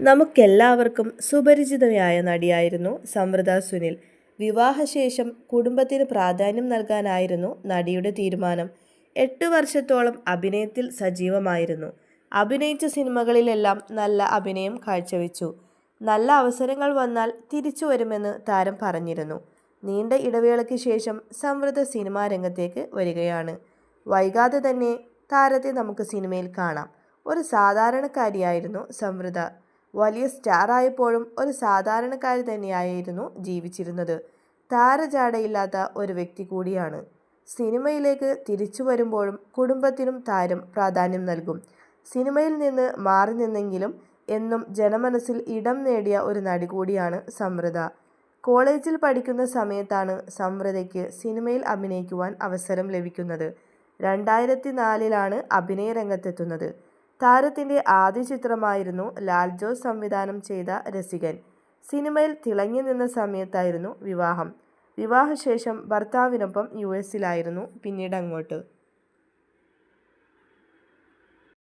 നമുക്കെല്ലാവർക്കും സുപരിചിതയായ നടിയായിരുന്നു സമൃത സുനിൽ. വിവാഹശേഷം കുടുംബത്തിന് പ്രാധാന്യം നൽകാനായിരുന്നു നടിയുടെ തീരുമാനം. എട്ട് വർഷത്തോളം അഭിനയത്തിൽ സജീവമായിരുന്നു. അഭിനയിച്ച സിനിമകളിലെല്ലാം നല്ല അഭിനയം കാഴ്ചവെച്ചു. നല്ല അവസരങ്ങൾ വന്നാൽ തിരിച്ചു വരുമെന്ന് താരം പറഞ്ഞിരുന്നു. നീണ്ട ഇടവേളയ്ക്ക് ശേഷം സമൃത സിനിമാ രംഗത്തേക്ക് വരികയാണ്. വൈകാതെ തന്നെ താരത്തെ നമുക്ക് സിനിമയിൽ കാണാം. ഒരു സാധാരണക്കാരിയായിരുന്നു സമൃദ്ധ വലിയ സ്റ്റാറായപ്പോഴും ഒരു സാധാരണക്കാരി തന്നെയായിരുന്നു ജീവിച്ചിരുന്നത്. താരജാടയില്ലാത്ത ഒരു വ്യക്തി കൂടിയാണ്. സിനിമയിലേക്ക് തിരിച്ചു വരുമ്പോഴും കുടുംബത്തിനും താരം പ്രാധാന്യം നൽകും. സിനിമയിൽ നിന്ന് മാറി നിന്നെങ്കിലും എന്നും ജനമനസ്സിൽ ഇടം നേടിയ ഒരു നടി കൂടിയാണ് സമൃദ്ധ കോളേജിൽ പഠിക്കുന്ന സമയത്താണ് സമൃദ്ധയ്ക്ക് സിനിമയിൽ അഭിനയിക്കുവാൻ അവസരം ലഭിക്കുന്നത്. രണ്ടായിരത്തി നാലിലാണ് അഭിനയ രംഗത്തെത്തുന്നത് താരത്തിന്റെ ആദ്യ ചിത്രമായിരുന്നു ലാൽ ജോസ് സംവിധാനം ചെയ്ത രസികൻ. സിനിമയിൽ തിളങ്ങി നിന്ന സമയത്തായിരുന്നു വിവാഹം. വിവാഹശേഷം ഭർത്താവിനൊപ്പം യു എസിലായിരുന്നു പിന്നീട് അങ്ങോട്ട്.